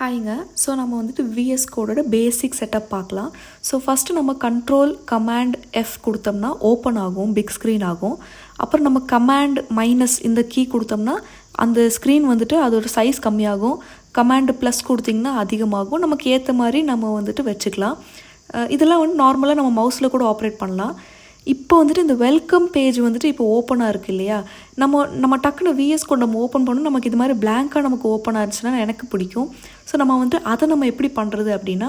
ஹாய்ங்க so நம்ம வந்துட்டு VS கோடோட பேசிக் செட்டப் பார்க்கலாம். ஸோ ஃபஸ்ட்டு நம்ம கண்ட்ரோல் கமாண்ட் எஃப் கொடுத்தோம்னா ஓப்பன் ஆகும் பிக் ஸ்க்ரீன் ஆகும். அப்புறம் நம்ம கமாண்ட் மைனஸ் இந்த கீ கொடுத்தோம்னா அந்த ஸ்க்ரீன் வந்துட்டு அதோட சைஸ் கம்மியாகும். கமாண்ட் ப்ளஸ் கொடுத்திங்கன்னா அதிகமாகும். நமக்கு ஏற்ற மாதிரி நம்ம வந்துட்டு வச்சுக்கலாம். இதெல்லாம் வந்து நார்மலாக நம்ம மவுஸில் கூட ஆப்ரேட் பண்ணலாம். இப்போ வந்துட்டு இந்த வெல்கம் பேஜ் வந்துட்டு இப்போ ஓப்பனாக இருக்குது இல்லையா? நம்ம நம்ம டக்குன்னு விஎஸ் கோட் நம்ம ஓப்பன் பண்ணணும். நமக்கு இது மாதிரி பிளாங்காக நமக்கு ஓப்பன் ஆச்சுன்னா எனக்கு பிடிக்கும். ஸோ நம்ம வந்துட்டு அதை நம்ம எப்படி பண்ணுறது அப்படின்னா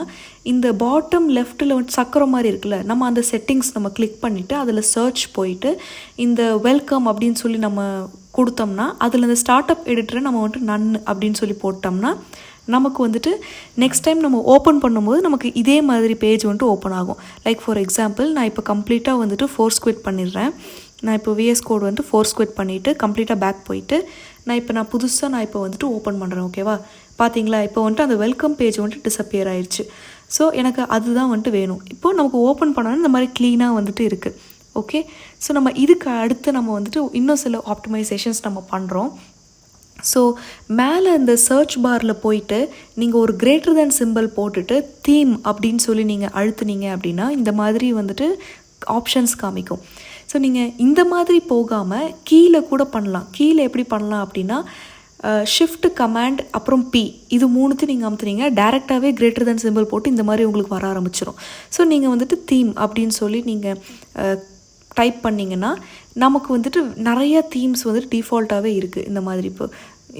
இந்த பாட்டம் லெஃப்ட்டில் வந்து சக்கரம் மாதிரி இருக்குல்ல நம்ம அந்த செட்டிங்ஸ் நம்ம கிளிக் பண்ணிவிட்டு அதில் சர்ச் போயிட்டு இந்த வெல்கம் அப்படின்னு சொல்லி நம்ம கொடுத்தோம்னா அதில் இந்த ஸ்டார்ட் அப் எடிட்டரை நம்ம வந்துட்டு நன் அப்படின்னு சொல்லி போட்டோம்னா நமக்கு வந்துட்டு நெக்ஸ்ட் டைம் நம்ம ஓப்பன் பண்ணும்போது நமக்கு இதே மாதிரி பேஜ் வந்துட்டு ஓப்பன் ஆகும். லைக் ஃபார் எக்ஸாம்பிள் நான் இப்போ கம்ப்ளீட்டாக வந்துட்டு ஃபோர் ஸ்குவிட் பண்ணிடுறேன். நான் இப்போ விஎஸ் கோட் வந்துட்டு ஃபோர் ஸ்குவிட் பண்ணிவிட்டு கம்ப்ளீட்டாக பேக் போயிட்டு நான் இப்போ நான் புதுசாக நான் இப்போ வந்துட்டு ஓப்பன் பண்ணுறேன் ஓகேவா பார்த்தீங்களா இப்போ வந்துட்டு அந்த வெல்கம் பேஜ் வந்துட்டு டிஸப்பியர் ஆயிடுச்சு ஸோ எனக்கு அதுதான் வந்துட்டு வேணும். இப்போது நமக்கு ஓப்பன் பண்ணோன்னா இந்த மாதிரி க்ளீனாக வந்துட்டு இருக்குது ஓகே ஸோ நம்ம இதுக்கு அடுத்து நம்ம வந்துட்டு இன்னும் சில ஆப்டிமைசேஷன்ஸ் நம்ம பண்ணுறோம் ஸோ மேலே இந்த சர்ச் பாரில் போயிட்டு நீங்கள் ஒரு கிரேட்டர் தேன் சிம்பிள் போட்டுட்டு தீம் அப்படின்னு சொல்லி நீங்கள் அழுத்துனீங்க அப்படின்னா இந்த மாதிரி வந்துட்டு ஆப்ஷன்ஸ் காமிக்கும். ஸோ நீங்கள் இந்த மாதிரி போகாமல் கீழே கூட பண்ணலாம். கீழே எப்படி பண்ணலாம் அப்படின்னா ஷிஃப்ட் கமாண்ட் அப்புறம் பி இது மூணுத்தையும் நீங்கள் அமுத்துனீங்க டேரெக்டாகவே கிரேட்டர் தேன் சிம்பிள் போட்டு இந்த மாதிரி உங்களுக்கு வர ஆரம்பிச்சிடும் ஸோ நீங்கள் வந்துட்டு தீம் அப்படின்னு சொல்லி நீங்கள் டைப் பண்ணிங்கன்னா நமக்கு வந்துட்டு நிறைய தீம்ஸ் வந்துட்டு டிஃபால்ட்டாகவே இருக்குது இந்த மாதிரி இப்போ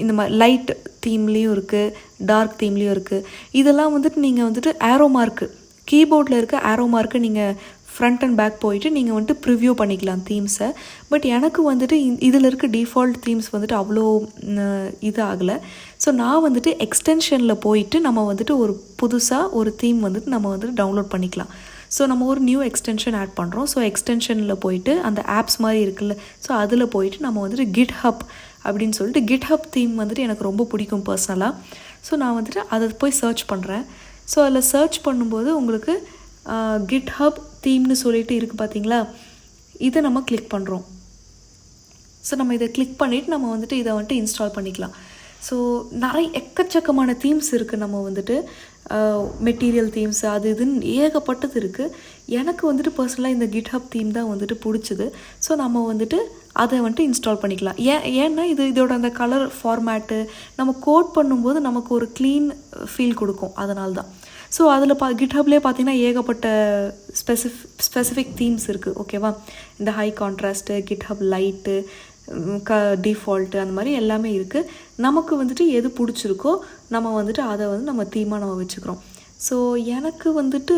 இந்த மாதிரி லைட் தீம்லேயும் இருக்குது டார்க் தீம்லேயும் இருக்குது இதெல்லாம் வந்துட்டு நீங்கள் வந்துட்டு ஆரோ மார்க்கு கீபோர்டில் இருக்க ஆரோ மார்க்கு நீங்கள் ஃப்ரண்ட் அண்ட் பேக் போயிட்டு நீங்கள் வந்துட்டு ப்ரிவ்யூ பண்ணிக்கலாம் தீம்ஸை பட் எனக்கு வந்துட்டு இதில் இருக்க டிஃபால்ட் தீம்ஸ் வந்துட்டு அவ்வளோ இது ஆகலை. ஸோ நான் வந்துட்டு எக்ஸ்டென்ஷனில் போயிட்டு நம்ம வந்துட்டு ஒரு புதுசாக ஒரு தீம் வந்துட்டு நம்ம வந்துட்டு டவுன்லோட் பண்ணிக்கலாம். ஸோ நம்ம ஒரு நியூ எக்ஸ்டென்ஷன் ஆட் பண்ணுறோம் ஸோ எக்ஸ்டென்ஷனில் போயிட்டு அந்த ஆப்ஸ் மாதிரி இருக்குல்ல. ஸோ அதில் போயிட்டு நம்ம வந்துட்டு கிட் ஹப் அப்படின்னு சொல்லிட்டு கிட் ஹப் தீம் வந்துட்டு எனக்கு ரொம்ப பிடிக்கும் பர்சனலாக ஸோ நான் வந்துட்டு அதை போய் சர்ச் பண்ணுறேன் ஸோ அதில் சர்ச் பண்ணும்போது உங்களுக்கு கிட் ஹப் தீம்னு சொல்லிட்டு இருக்குது பார்த்தீங்களா இதை நம்ம கிளிக் பண்ணுறோம் ஸோ நம்ம இதை கிளிக் பண்ணிவிட்டு நம்ம வந்துட்டு இதை வந்துட்டு இன்ஸ்டால் பண்ணிக்கலாம். ஸோ நிறைய எக்கச்சக்கமான தீம்ஸ் இருக்குது நம்ம வந்துட்டு மெட்டீரியல் தீம்ஸ் அது இதுன்னு ஏகப்பட்டது இருக்குது எனக்கு வந்துட்டு பர்சனலாக இந்த கிட்ஹப் தீம் தான் வந்துட்டு பிடிச்சது. ஸோ நம்ம வந்துட்டு அதை வந்துட்டு இன்ஸ்டால் பண்ணிக்கலாம். ஏன் ஏன்னா இது இதோட அந்த கலர் ஃபார்மேட்டு நம்ம கோட் பண்ணும்போது நமக்கு ஒரு க்ளீன் ஃபீல் கொடுக்கும். அதனால தான். ஸோ அதில் பா கிட்ஹப்லேயே பார்த்தீங்கன்னா ஏகப்பட்ட ஸ்பெசிஃப் ஸ்பெசிஃபிக் தீம்ஸ் இருக்குது ஓகேவா இந்த ஹை கான்ட்ராஸ்ட்டு கிட்ஹப் லைட்டு க டிஃபால்ட்டு அந்த மாதிரி எல்லாமே இருக்குது நமக்கு வந்துட்டு எது பிடிச்சிருக்கோ நம்ம வந்துட்டு அதை வந்து நம்ம தீமாக நம்ம வச்சுக்கிறோம். ஸோ எனக்கு வந்துட்டு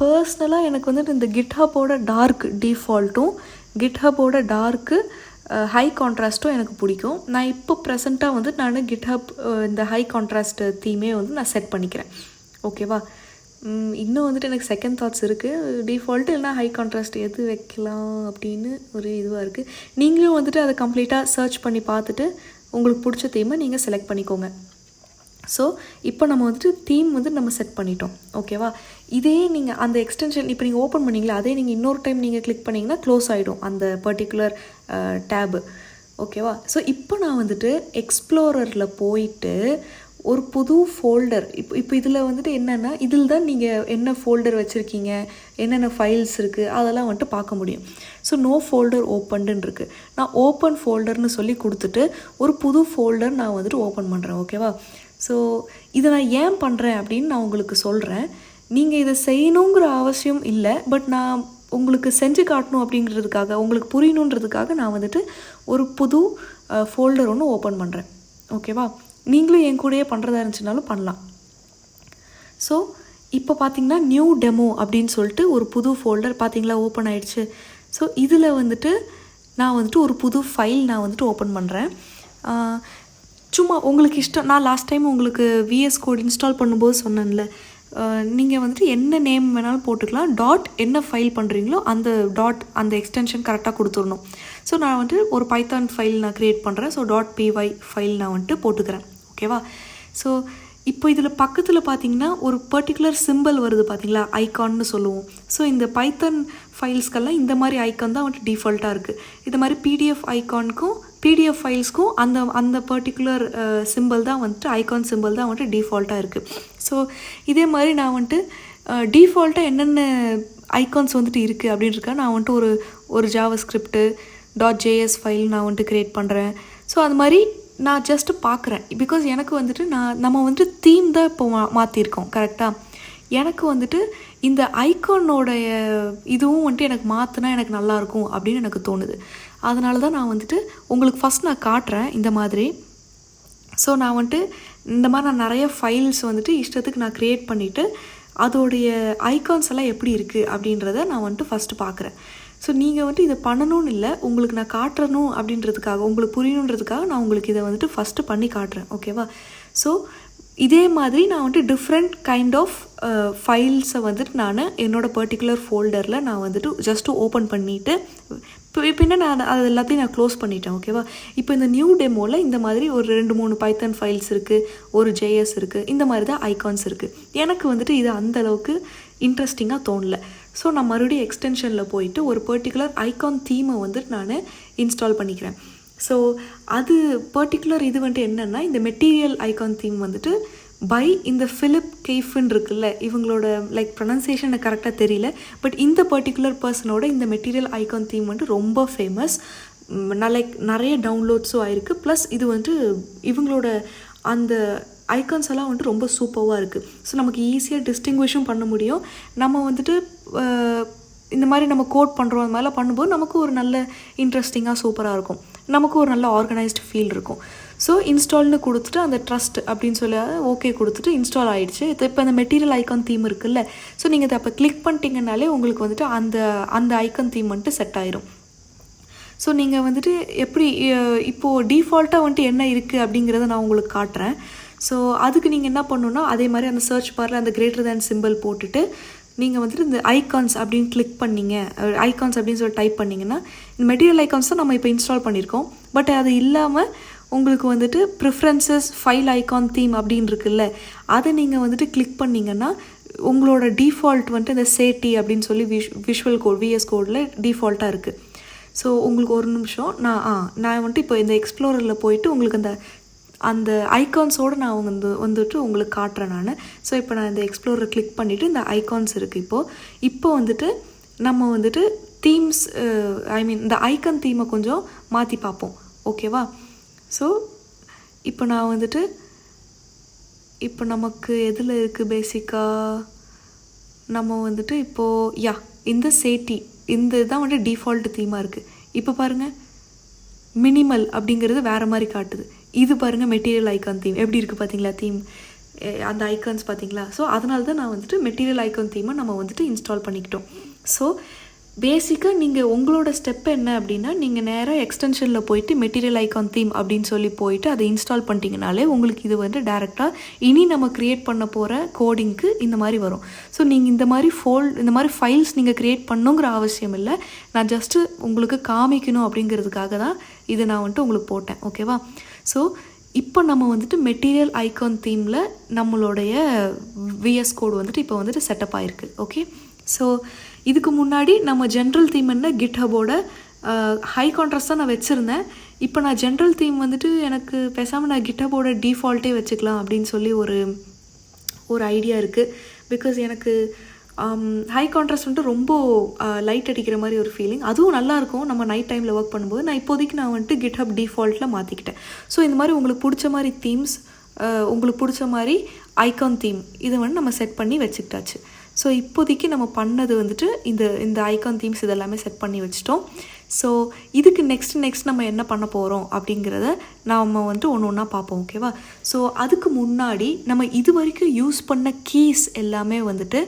பர்சனலாக எனக்கு வந்துட்டு இந்த கிட்ஹப்போட டார்க் டிஃபால்ட்டும் கிட்ஹப்போட டார்க்கு ஹை கான்ட்ராஸ்ட்டும் எனக்கு பிடிக்கும். நான் இப்போ ப்ரெசண்ட்டாக வந்து நான் கிட்ஹப் இந்த ஹை கான்ட்ராஸ்ட் தீமே வந்து நான் செட் பண்ணிக்கிறேன். ஓகேவா இன்னும் வந்துட்டு எனக்கு செகண்ட் தாட்ஸ் இருக்குது டிஃபால்ட் இல்லைனா ஹை கான்ட்ராஸ்ட் எது வைக்கலாம் அப்படின்னு ஒரு இதுவாக இருக்குது நீங்களும் வந்துட்டு அதை கம்ப்ளீட்டாக சர்ச் பண்ணி பார்த்துட்டு உங்களுக்கு பிடிச்ச தீமை நீங்கள் செலக்ட் பண்ணிக்கோங்க. ஸோ இப்போ நம்ம வந்துட்டு தீம் வந்து நம்ம செட் பண்ணிட்டோம். ஓகேவா இதே நீங்கள் அந்த எக்ஸ்டென்ஷன் இப்போ நீங்கள் ஓப்பன் பண்ணீங்களா அதே நீங்கள் இன்னொரு டைம் நீங்கள் கிளிக் பண்ணிங்கன்னா க்ளோஸ் ஆகிடும் அந்த பர்டிகுலர் டேபு ஓகேவா ஸோ இப்போ நான் வந்துட்டு எக்ஸ்ப்ளோரரில் போயிட்டு ஒரு புது ஃபோல்டர் இப்போ இப்போ இதில் வந்துட்டு என்னென்னா இதில் தான் நீங்கள் என்ன ஃபோல்டர் வச்சுருக்கீங்க என்னென்ன ஃபைல்ஸ் இருக்குது அதெல்லாம் வந்துட்டு பார்க்க முடியும். ஸோ நோ ஃபோல்டர் ஓப்பன்டுன்னு இருக்குது நான் ஓப்பன் ஃபோல்டர்னு சொல்லி கொடுத்துட்டு ஒரு புது ஃபோல்டர் நான் வந்துட்டு ஓப்பன் பண்ணுறேன் ஓகேவா ஸோ இதை நான் ஏன் பண்ணுறேன் அப்படின்னு நான் உங்களுக்கு சொல்கிறேன் நீங்கள் இதை செய்யணுங்கிற அவசியம் இல்லை பட் நான் உங்களுக்கு செஞ்சு காட்டணும் அப்படிங்கிறதுக்காக உங்களுக்கு புரியணுன்றதுக்காக நான் வந்துட்டு ஒரு புது ஃபோல்டர் ஒன்று ஓப்பன் பண்ணுறேன் ஓகேவா நீங்களும் என் கூடயே பண்ணுறதா இருந்துச்சுனாலும் பண்ணலாம். ஸோ இப்போ பார்த்தீங்கன்னா நியூ டெமோ அப்படின்னு சொல்லிட்டு ஒரு புது ஃபோல்டர் பார்த்தீங்களா ஓப்பன் ஆகிடுச்சு ஸோ இதில் வந்துட்டு நான் வந்துட்டு ஒரு புது ஃபைல் நான் வந்துட்டு ஓப்பன் பண்ணுறேன் சும்மா உங்களுக்கு இஷ்டம் நான் லாஸ்ட் டைம் உங்களுக்கு விஎஸ் கோட் இன்ஸ்டால் பண்ணும்போது சொன்னேன்ல நீங்கள் வந்துட்டு என்ன நேம் வேணாலும் போட்டுக்கலாம். டாட் என்ன ஃபைல் பண்ணுறீங்களோ அந்த டாட் அந்த எக்ஸ்டென்ஷன் கரெக்டாக கொடுத்துடணும். ஸோ நான் வந்துட்டு ஒரு பைத்தான் ஃபைல் நான் க்ரியேட் பண்ணுறேன் ஸோ டாட் பிஒய் ஃபைல் நான் வந்துட்டு போட்டுக்கிறேன். ஓகேவா ஸோ இப்போ இதில் பக்கத்தில் பார்த்தீங்கன்னா ஒரு பர்டிகுலர் சிம்பிள் வருது பார்த்தீங்களா ஐகான்னு சொல்லுவோம். ஸோ இந்த பைத்தன் ஃபைல்ஸ்க்கெல்லாம் இந்த மாதிரி ஐக்கான் தான் வந்துட்டு டிஃபால்ட்டாக இருக்குது இது மாதிரி பிடிஎஃப் ஐக்கானுக்கும் பிடிஎஃப் ஃபைல்ஸ்க்கும் அந்த அந்த பர்டிகுலர் சிம்பிள் தான் வந்துட்டு ஐகான் சிம்பிள் தான் வந்துட்டு டிஃபால்ட்டாக இருக்குது ஸோ இதே மாதிரி நான் வந்துட்டு டிஃபால்ட்டாக என்னென்ன ஐகான்ஸ் வந்துட்டு இருக்குது அப்படின்னு இருக்கா நான் வந்துட்டு ஒரு ஒரு JavaScript dot JS file நான் வந்துட்டு க்ரியேட் பண்ணுறேன் ஸோ அது மாதிரி நான் ஜஸ்ட்டு பார்க்குறேன். பிகாஸ் எனக்கு வந்துட்டு நான் நம்ம வந்துட்டு தீம் தான் இப்போ மா மாற்றிருக்கோம் கரெக்டாக எனக்கு வந்துட்டு இந்த ஐகானோடைய இதுவும் வந்துட்டு எனக்கு மாற்றினா எனக்கு நல்லாயிருக்கும் அப்படின்னு எனக்கு தோணுது. அதனால தான் நான் வந்துட்டு உங்களுக்கு ஃபஸ்ட் நான் காட்டுறேன் இந்த மாதிரி. ஸோ நான் வந்துட்டு இந்த மாதிரி நான் நிறைய ஃபைல்ஸ் வந்துட்டு இஷ்டத்துக்கு நான் க்ரியேட் பண்ணிவிட்டு அதோடைய ஐகான்ஸ் எல்லாம் எப்படி இருக்குது அப்படின்றத நான் வந்துட்டு ஃபஸ்ட்டு பார்க்குறேன் ஸோ நீங்கள் வந்துட்டு இதை பண்ணணும்னு இல்லை உங்களுக்கு நான் காட்டணும் அப்படின்றதுக்காக உங்களுக்கு புரியணுன்றதுக்காக நான் உங்களுக்கு இதை வந்துட்டு ஃபஸ்ட்டு பண்ணி காட்டுறேன் ஓகேவா ஸோ இதே மாதிரி நான் வந்துட்டு டிஃப்ரெண்ட் கைண்ட் ஆஃப் ஃபைல்ஸை வந்துட்டு நான் என்னோடய பர்டிகுலர் ஃபோல்டரில் நான் வந்துட்டு ஜஸ்ட்டு ஓப்பன் பண்ணிவிட்டு இப்போ பின்ன நான் அது எல்லாத்தையும் நான் க்ளோஸ் பண்ணிட்டேன் ஓகேவா இப்போ இந்த நியூ டெமோவில் இந்த மாதிரி ஒரு ரெண்டு மூணு பைத்தன் ஃபைல்ஸ் இருக்குது ஒரு ஜேஎஸ் இருக்குது இந்த மாதிரி தான் ஐகான்ஸ் இருக்குது எனக்கு வந்துட்டு இது அந்தளவுக்கு இன்ட்ரெஸ்டிங்காக தோணல. ஸோ நான் மறுபடியும் எக்ஸ்டென்ஷனில் போயிட்டு ஒரு பர்டிகுலர் ஐகான் தீமை வந்துட்டு நான் இன்ஸ்டால் பண்ணிக்கிறேன். ஸோ அது பர்டிகுலர் இது வந்துட்டு என்னென்னா இந்த மெட்டீரியல் ஐகான் தீம் வந்துட்டு பை இந்த ஃபிலிப் கெய்ஃப்னு இருக்குல்ல இவங்களோட லைக் ப்ரொனன்சியேஷன் கரெக்டாக தெரியல. பட் இந்த பர்டிகுலர் பர்சனோட இந்த மெட்டீரியல் ஐகான் தீம் வந்துட்டு ரொம்ப ஃபேமஸ் நான் லைக் நிறைய டவுன்லோட்ஸும் ஆயிருக்கு. ப்ளஸ் இது வந்துட்டு இவங்களோட அந்த ஐகான்ஸ் எல்லாம் வந்துட்டு ரொம்ப சூப்பராக இருக்குது ஸோ நமக்கு ஈஸியாக டிஸ்டிங்விஷும் பண்ண முடியும். நம்ம வந்துட்டு இந்த மாதிரி நம்ம கோட் பண்ணுறோம் அந்த மாதிரிலாம் பண்ணும்போது நமக்கு ஒரு நல்ல இன்ட்ரெஸ்டிங்காக சூப்பராக இருக்கும். நமக்கு ஒரு நல்ல ஆர்கனைஸ்டு ஃபீல் இருக்கும். ஸோ இன்ஸ்டால்னு கொடுத்துட்டு அந்த ட்ரஸ்ட் அப்படின்னு சொல்லி ஓகே கொடுத்துட்டு இன்ஸ்டால் ஆகிடுச்சு இது இப்போ அந்த மெட்டீரியல் ஐக்கான் தீம் இருக்குல்ல. ஸோ நீங்கள் இதை அப்போ கிளிக் பண்ணிட்டீங்கனாலே உங்களுக்கு வந்துட்டு அந்த அந்த ஐக்கான் தீம் வந்துட்டு செட் ஆயிரும். ஸோ நீங்கள் வந்துட்டு எப்படி இப்போது டிஃபால்ட்டாக வந்துட்டு என்ன இருக்குது அப்படிங்கிறத நான் உங்களுக்கு காட்டுறேன். ஸோ அதுக்கு நீங்கள் என்ன பண்ணணுன்னா அதே மாதிரி அந்த சர்ச் பாரில் அந்த கிரேட்டர் தேன் சிம்பிள் போட்டுட்டு நீங்கள் வந்துட்டு இந்த ஐகான்ஸ் அப்படின்னு கிளிக் பண்ணீங்க. ஐகான்ஸ் அப்படின்னு சொல்லி டைப் பண்ணிங்கன்னா இந்த மெட்டீரியல் ஐகான்ஸ் தான் நம்ம இப்போ இன்ஸ்டால் பண்ணியிருக்கோம். பட் அது இல்லாமல் உங்களுக்கு வந்துட்டு ப்ரிஃபரன்சஸ் ஃபைல் ஐகான் தீம் அப்படின்னு இருக்குல்ல அதை நீங்கள் வந்துட்டு கிளிக் பண்ணிங்கன்னா உங்களோட டிஃபால்ட் வந்துட்டு இந்த சேட்டி அப்படின்னு சொல்லி விஷ் விஷுவல் கோட் விஎஸ் கோடில் டிஃபால்ட்டாக இருக்குது ஸோ உங்களுக்கு ஒரு நிமிஷம் நான் ஆ நான் வந்துட்டு இப்போ இந்த எக்ஸ்ப்ளோரரில் போயிட்டு உங்களுக்கு அந்த அந்த ஐகான்ஸோடு நான் வந்து வந்துட்டு உங்களுக்கு காட்டுறேன் நான். ஸோ இப்போ நான் இந்த எக்ஸ்ப்ளோரர் கிளிக் பண்ணிவிட்டு இந்த ஐகான்ஸ் இருக்குது இப்போது இப்போ வந்துட்டு நம்ம வந்துட்டு தீம்ஸ் ஐ மீன் இந்த ஐக்கன் தீமை கொஞ்சம் மாற்றி பார்ப்போம். ஓகேவா ஸோ இப்போ நான் வந்துட்டு இப்போ நமக்கு எதில் இருக்குது பேசிக்காக நம்ம வந்துட்டு இப்போது யா இந்த சேட்டி இந்த இதுதான் வந்துட்டு டிஃபால்ட் தீமாக இருக்குது இப்போ பாருங்கள் மினிமல் அப்படிங்கிறது வேறு மாதிரி காட்டுது. இது பாருங்கள் மெட்டீரியல் ஐக்கான் தீம் எப்படி இருக்குது பார்த்தீங்களா தீம் அந்த ஐக்கான்ஸ் பார்த்தீங்களா ஸோ அதனால தான் நான் வந்துட்டு மெட்டீரியல் ஐக்கான் தீமை நம்ம வந்துட்டு இன்ஸ்டால் பண்ணிக்கிட்டோம். ஸோ பேசிக்காக நீங்கள் உங்களோட ஸ்டெப் என்ன அப்படின்னா நீங்கள் நேராக எக்ஸ்டென்ஷனில் போயிட்டு மெட்டீரியல் ஐக்கான் தீம் அப்படின்னு சொல்லி போயிட்டு அதை இன்ஸ்டால் பண்ணிட்டீங்கனாலே உங்களுக்கு இது வந்து டேரெக்டாக இனி நம்ம க்ரியேட் பண்ண போகிற கோடிங்க்கு இந்த மாதிரி வரும். ஸோ நீங்கள் இந்த மாதிரி ஃபோல் இந்த மாதிரி ஃபைல்ஸ் நீங்கள் க்ரியேட் பண்ணுங்கிற அவசியம் இல்லை. நான் ஜஸ்ட்டு உங்களுக்கு காமிக்கணும் அப்படிங்கிறதுக்காக தான் இதை நான் வந்துட்டு உங்களுக்கு போட்டேன். ஓகேவா ஸோ இப்போ நம்ம வந்துட்டு மெட்டீரியல் ஐகான் தீமில் நம்மளுடைய விஎஸ் கோடு வந்துட்டு இப்போ வந்துட்டு செட்டப் ஆகிருக்கு ஓகே ஸோ இதுக்கு முன்னாடி நம்ம ஜென்ரல் தீம் என்ன? கிட்ஹபோட ஹை கான்ட்ராஸ்ட் தான் நான் வச்சுருந்தேன். இப்போ நான் ஜென்ரல் தீம் வந்துட்டு எனக்கு பேசாமல் நான் கிட்டபோட டிஃபால்ட்டே வச்சுக்கலாம் அப்படின்னு சொல்லி ஒரு ஒரு ஐடியா இருக்குது பிகாஸ் எனக்கு ஹை கான்ட்ராஸ்ட் வந்துட்டு ரொம்ப லைட் அடிக்கிற மாதிரி ஒரு ஃபீலிங் அதுவும் நல்லாயிருக்கும் நம்ம நைட் டைமில் ஒர்க் பண்ணும்போது. நான் இப்போதைக்கு நான் வந்துட்டு கிட்ஹப் டிஃபால்ட்டில் மாற்றிக்கிட்டேன் ஸோ இந்த மாதிரி உங்களுக்கு பிடிச்ச மாதிரி தீம்ஸ் உங்களுக்கு பிடிச்ச மாதிரி ஐகான் தீம் இதை வந்து நம்ம செட் பண்ணி வச்சுக்கிட்டாச்சு. ஸோ இப்போதைக்கு நம்ம பண்ணது வந்துட்டு இந்த இந்த ஐகான் தீம்ஸ் இதெல்லாமே செட் பண்ணி வச்சிட்டோம். ஸோ இதுக்கு நெக்ஸ்ட் நெக்ஸ்ட் நம்ம என்ன பண்ண போகிறோம் அப்படிங்கிறத நாம் வந்துட்டு ஒன்று ஒன்றா பார்ப்போம் ஓகேவா ஸோ அதுக்கு முன்னாடி நம்ம இது வரைக்கும் யூஸ் பண்ண கீஸ் எல்லாமே வந்துட்டு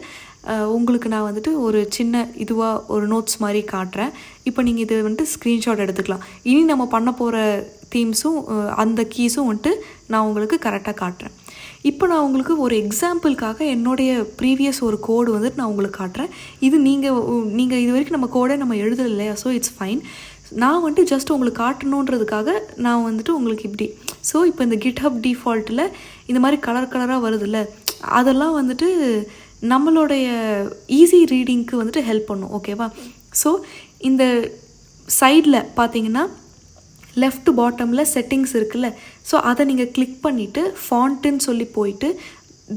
உங்களுக்கு நான் வந்துட்டு ஒரு சின்ன இதுவாக ஒரு நோட்ஸ் மாதிரி காட்டுறேன். இப்போ நீங்கள் இது வந்துட்டு ஸ்க்ரீன்ஷாட் எடுத்துக்கலாம். இனி நம்ம பண்ண போகிற தீம்ஸும் அந்த கீஸும் வந்துட்டு நான் உங்களுக்கு கரெக்டாக காட்டுறேன். இப்போ நான் உங்களுக்கு ஒரு எக்ஸாம்பிளுக்காக என்னுடைய ப்ரீவியஸ் ஒரு கோடு வந்துட்டு நான் உங்களுக்கு காட்டுறேன். இது நீங்கள் நீங்கள் இது வரைக்கும் நம்ம கோடை நம்ம எழுதலை இல்லையா? ஸோ இட்ஸ் ஃபைன் நான் வந்துட்டு ஜஸ்ட் உங்களுக்கு காட்டணுன்றதுக்காக நான் வந்துட்டு உங்களுக்கு இப்படி. ஸோ இப்போ இந்த கிட்ஹப் டிஃபால்ட்டில் இந்த மாதிரி கலர் கலராக வருதுல்ல? அதெல்லாம் வந்துட்டு நம்மளுடைய ஈஸி ரீடிங்க்கு வந்துட்டு ஹெல்ப் பண்ணும். ஓகேவா ஸோ இந்த சைடில் பார்த்தீங்கன்னா லெஃப்ட் பாட்டமில் செட்டிங்ஸ் இருக்குல்ல. ஸோ அதை நீங்கள் கிளிக் பண்ணிவிட்டு ஃபாண்ட்டுன்னு சொல்லி போயிட்டு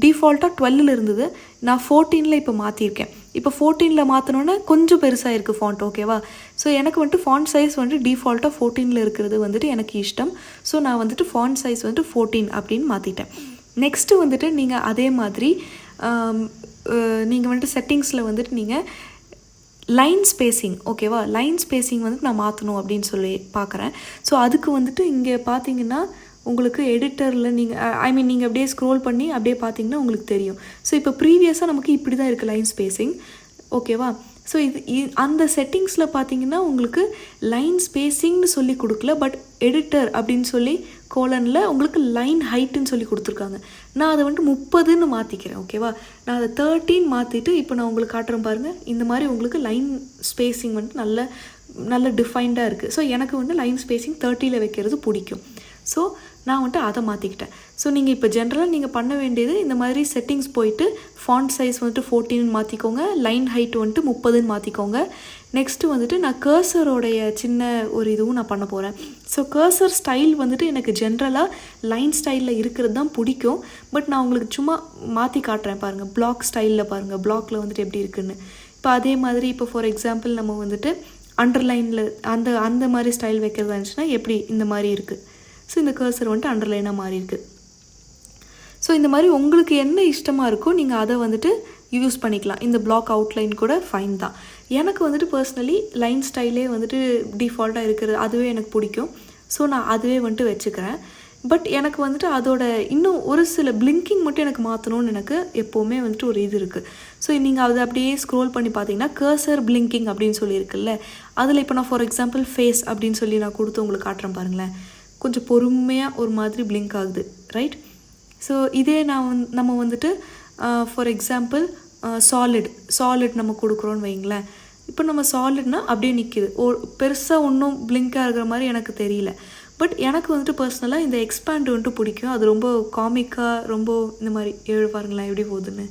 டிஃபால்ட்டாக டுவெல்லில் இருந்தது. நான் ஃபோர்டீனில் இப்போ மாற்றிருக்கேன் இப்போ ஃபோர்டீனில் மாற்றினோன்னே கொஞ்சம் பெருசாக இருக்குது ஃபாண்ட் ஓகேவா ஸோ எனக்கு வந்துட்டு ஃபாண்ட் சைஸ் வந்துட்டு டிஃபால்ட்டாக ஃபோர்டீனில் இருக்கிறது வந்துட்டு எனக்கு இஷ்டம். ஸோ நான் வந்துட்டு ஃபாண்ட் சைஸ் வந்துட்டு ஃபோர்டீன் அப்படின்னு மாற்றிட்டேன் நெக்ஸ்ட்டு வந்துட்டு நீங்கள் அதே மாதிரி நீங்கள் வந்துட்டு செட்டிங்ஸில் வந்துட்டு நீங்கள் லைன் ஸ்பேசிங் ஓகேவா லைன் ஸ்பேசிங் வந்துட்டு நான் மாற்றணும் அப்படின்னு சொல்லி பார்க்குறேன். ஸோ அதுக்கு வந்துட்டு இங்கே பார்த்தீங்கன்னா உங்களுக்கு எடிட்டரில் நீங்கள் ஐ மீன் நீங்கள் அப்படியே ஸ்க்ரோல் பண்ணி அப்படியே பார்த்தீங்கன்னா உங்களுக்கு தெரியும். ஸோ இப்போ ப்ரீவியஸாக நமக்கு இப்படி தான் இருக்குது லைன் ஸ்பேசிங் ஓகேவா ஸோ இது அந்த செட்டிங்ஸில் பார்த்தீங்கன்னா உங்களுக்கு லைன் ஸ்பேசிங்னு சொல்லி கொடுக்கல பட் எடிட்டர் அப்படின்னு சொல்லி கோலனில் உங்களுக்கு லைன் ஹைட்டுன்னு சொல்லி கொடுத்துருக்காங்க. நான் அதை வந்துட்டு முப்பதுன்னு மாற்றிக்கிறேன் ஓகேவா நான் அதை தேர்ட்டின் மாற்றிட்டு இப்போ நான் உங்களுக்கு காட்டுறேன் பாருங்கள் இந்த மாதிரி உங்களுக்கு லைன் ஸ்பேசிங் வந்துட்டு நல்ல நல்ல டிஃபைன்டாக இருக்குது ஸோ எனக்கு வந்து லைன் ஸ்பேசிங் தேர்ட்டியில் வைக்கிறது பிடிக்கும். ஸோ நான் வந்துட்டு அதை மாற்றிக்கிட்டேன் ஸோ நீங்கள் இப்போ ஜென்ரலாக நீங்கள் பண்ண வேண்டியது இந்த மாதிரி செட்டிங்ஸ் போயிட்டு ஃபாண்ட் சைஸ் வந்துட்டு ஃபோர்டீன் மாற்றிக்கோங்க லைன் ஹைட் வந்துட்டு முப்பதுன்னு மாற்றிக்கோங்க நெக்ஸ்ட்டு வந்துட்டு நான் கர்சரோடைய சின்ன ஒரு இதுவும் நான் பண்ண போகிறேன் ஸோ கர்சர் ஸ்டைல் வந்துட்டு எனக்கு ஜென்ரலாக லைன் ஸ்டைலில் இருக்கிறது தான் பிடிக்கும். பட் நான் உங்களுக்கு சும்மா மாற்றி காட்டுறேன் பாருங்கள் பிளாக் ஸ்டைலில் பாருங்கள் பிளாக்ல வந்துட்டு எப்படி இருக்குன்னு. இப்போ அதே மாதிரி இப்போ ஃபார் எக்ஸாம்பிள் நம்ம வந்துட்டு அண்டர்லைனில் அந்த அந்த மாதிரி ஸ்டைல் வைக்கிறதா இருந்துச்சுன்னா எப்படி இந்த மாதிரி இருக்குது ஸோ இந்த கர்சர் வந்துட்டு அண்டர்லைனாக மாறி இருக்கு ஸோ இந்த மாதிரி உங்களுக்கு என்ன இஷ்டமாக இருக்கோ நீங்கள் அதை வந்துட்டு யூஸ் பண்ணிக்கலாம். இந்த பிளாக் அவுட்லைன் கூட ஃபைன் தான். எனக்கு வந்துட்டு பர்சனலி லைன் ஸ்டைலே வந்துட்டு டிஃபால்ட்டாக இருக்கிறது அதுவே எனக்கு பிடிக்கும். ஸோ நான் அதுவே வந்துட்டு வச்சுக்கிறேன். பட் எனக்கு வந்துட்டு அதோட இன்னும் ஒரு சில பிளிங்கிங் மட்டும் எனக்கு மாற்றணும்னு எனக்கு எப்போவுமே வந்துட்டு ஒரு இது இருக்குது ஸோ நீங்கள் அதை அப்படியே ஸ்க்ரோல் பண்ணி பார்த்தீங்கன்னா கர்சர் பிளிங்கிங் அப்படின்னு சொல்லியிருக்குல்ல. அதில் இப்போ நான் ஃபார் எக்ஸாம்பிள் ஃபேஸ் அப்படின்னு சொல்லி நான் கொடுத்து உங்களுக்கு காட்டுறேன் பாருங்களேன். கொஞ்சம் பொறுமையாக ஒரு மாதிரி பிளிங்க் ஆகுது ரைட் ஸோ இதே நான் வந்து நம்ம வந்துட்டு ஃபார் எக்ஸாம்பிள் சாலிட் சாலிட் நம்ம கொடுக்குறோன்னு வைங்களேன் இப்போ நம்ம சாலிட்னா அப்படியே நிற்கிது ஓ பெருசாக ஒன்றும் பிளிங்காக இருக்கிற மாதிரி எனக்கு தெரியல. பட் எனக்கு வந்துட்டு பர்சனலாக இந்த எக்ஸ்பேண்ட் வந்துட்டு பிடிக்கும். அது ரொம்ப காமிக்காக ரொம்ப இந்த மாதிரி ஏழு பாருங்களேன் எப்படி போகுதுன்னு.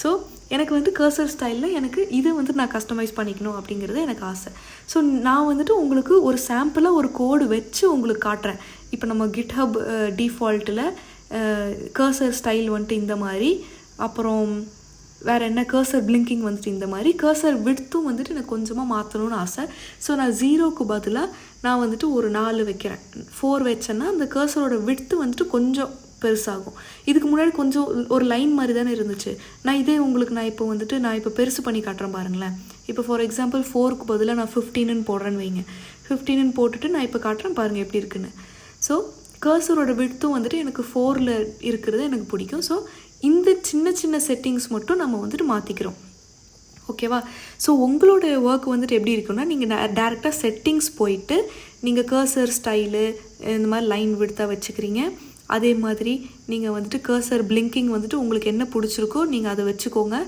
ஸோ எனக்கு வந்து கர்சர் ஸ்டைலில் எனக்கு இதை வந்து நான் கஸ்டமைஸ் பண்ணிக்கணும் அப்படிங்கிறது எனக்கு ஆசை. ஸோ நான் வந்துட்டு உங்களுக்கு ஒரு சாம்பிளாக ஒரு கோடு வச்சு உங்களுக்கு காட்டுறேன். இப்போ நம்ம கிட்ஹப் டிஃபால்ட்டில் கர்சர் ஸ்டைல் வந்துட்டு இந்த மாதிரி. அப்புறம் வேறு என்ன கர்சர் பிளிங்கிங் வந்துட்டு இந்த மாதிரி. கர்சர் விட்த்தும் வந்துட்டு எனக்கு கொஞ்சமாக மாற்றணும்னு ஆசை. ஸோ நான் ஜீரோக்கு பதிலாக நான் வந்துட்டு ஒரு நாலு வைக்கிறேன். ஃபோர் வச்சேன்னா அந்த கர்சரோட விட்த்து வந்துட்டு கொஞ்சம் பெருசாகும். இதுக்கு முன்னாடி கொஞ்சம் ஒரு லைன் மாதிரி தானே இருந்துச்சு. நான் இதே உங்களுக்கு நான் இப்போ வந்துட்டு நான் இப்போ பெருசு பண்ணி காட்டுறேன் பாருங்களேன். இப்போ ஃபார் எக்ஸாம்பிள் ஃபோருக்கு பதிலாக நான் ஃபிஃப்டீனுன்னு போடுறேன்னு வைங்க. ஃபிஃப்டீனுன்னு போட்டுட்டு நான் இப்போ காட்டுறேன் பாருங்கள் எப்படி இருக்குன்னு. ஸோ கர்சரோட விட்த்தும் வந்துட்டு எனக்கு ஃபோரில் இருக்கிறது எனக்கு பிடிக்கும். ஸோ இந்த சின்ன சின்ன செட்டிங்ஸ் மட்டும் நம்ம வந்துட்டு மாற்றிக்கிறோம் ஓகேவா ஸோ உங்களோட ஒர்க் வந்துட்டு எப்படி இருக்குன்னா நீங்கள் டேரெக்டாக செட்டிங்ஸ் போயிட்டு நீங்கள் கர்சர் ஸ்டைலு இந்த மாதிரி லைன் விடுத்தா வச்சுக்கிறீங்க. அதே மாதிரி நீங்கள் வந்துட்டு கர்சர் பிளிங்கிங் வந்துட்டு உங்களுக்கு என்ன பிடிச்சிருக்கோ நீங்கள் அதை வச்சுக்கோங்க.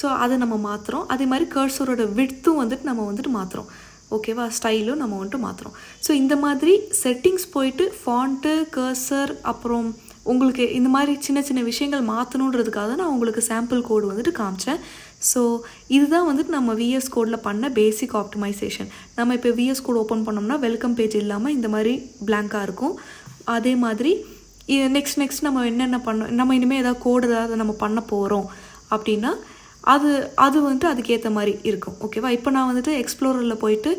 ஸோ அதை நம்ம மாற்றுறோம் அதே மாதிரி கர்சரோட விட்த்தும் வந்துட்டு நம்ம வந்துட்டு மாற்றுறோம் ஓகேவா ஸ்டைலும் நம்ம வந்துட்டு மாற்றுறோம் ஸோ இந்த மாதிரி செட்டிங்ஸ் போயிட்டு ஃபாண்ட்டு கர்சர் அப்புறம் உங்களுக்கு இந்த மாதிரி சின்ன சின்ன விஷயங்கள் மாற்றணுன்றதுக்காக தான் நான் உங்களுக்கு சாம்பிள் கோடு வந்துட்டு காமிச்சேன். ஸோ இதுதான் வந்துட்டு நம்ம விஎஸ் கோடில் பண்ண பேசிக் ஆப்டிமைசேஷன் நம்ம இப்போ விஎஸ் கோட் ஓப்பன் பண்ணோம்னா வெல்கம் பேஜ் இல்லாமல் இந்த மாதிரி பிளாங்காக இருக்கும். அதே மாதிரி இது நெக்ஸ்ட் நெக்ஸ்ட் நம்ம என்னென்ன பண்ண நம்ம இனிமேல் ஏதாவது கோடு ஏதாவது நம்ம பண்ண போகிறோம் அப்படின்னா அது அது வந்துட்டு அதுக்கேற்ற மாதிரி இருக்கும். ஓகேவா இப்போ நான் வந்துட்டு எக்ஸ்ப்ளோரரில் போயிட்டு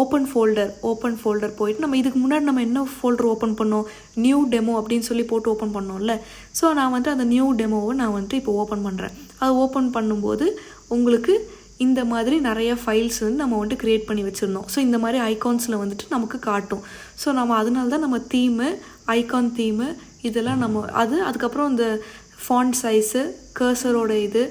ஓப்பன் ஃபோல்டர் ஓப்பன் ஃபோல்டர் போயிட்டு நம்ம இதுக்கு முன்னாடி நம்ம என்ன ஃபோல்டர் ஓப்பன் பண்ணோம்? நியூ டெமோ அப்படின்னு சொல்லி போட்டு ஓப்பன் பண்ணோம்ல. ஸோ நான் வந்துட்டு அந்த நியூ டெமோவை நான் வந்துட்டு இப்போ ஓப்பன் பண்ணுறேன் அது ஓப்பன் பண்ணும்போது உங்களுக்கு இந்த மாதிரி நிறைய ஃபைல்ஸ் வந்து நம்ம வந்துட்டு க்ரியேட் பண்ணி வச்சுருந்தோம். ஸோ இந்த மாதிரி ஐகான்ஸில் வந்துட்டு நமக்கு காட்டும். ஸோ நம்ம அதனால தான் நம்ம தீமு ஐகான் தீமு இதெல்லாம் நம்ம அது அதுக்கப்புறம் இந்த ஃபாண்ட் சைஸு கர்சரோட இது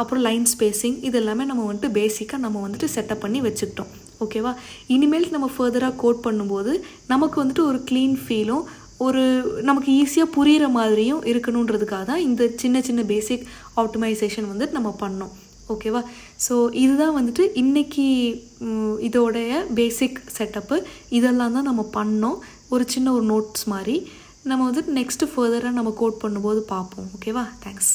அப்புறம் லைன் ஸ்பேசிங் இது எல்லாமே நம்ம வந்துட்டு பேசிக்காக நம்ம வந்துட்டு செட்டப் பண்ணி வச்சுக்கிட்டோம். ஓகேவா இனிமேல் நம்ம ஃபர்தராக கோட் பண்ணும்போது நமக்கு வந்துட்டு ஒரு க்ளீன் ஃபீலும் ஒரு நமக்கு ஈஸியாக புரிகிற மாதிரியும் இருக்கணுன்றதுக்காக தான் இந்த சின்ன சின்ன பேசிக் ஆப்டிமைசேஷன் வந்துட்டு நம்ம பண்ணோம். ஓகேவா ஸோ இதுதான் வந்துட்டு இன்றைக்கி இதோடைய பேசிக் செட்டப்பு இதெல்லாம் தான் நம்ம பண்ணோம். ஒரு சின்ன ஒரு நோட்ஸ் மாதிரி. நம்ம வந்துட்டு நெக்ஸ்ட்டு ஃபர்தராக நம்ம கோட் பண்ணும்போது பார்ப்போம். ஓகேவா தேங்க்ஸ்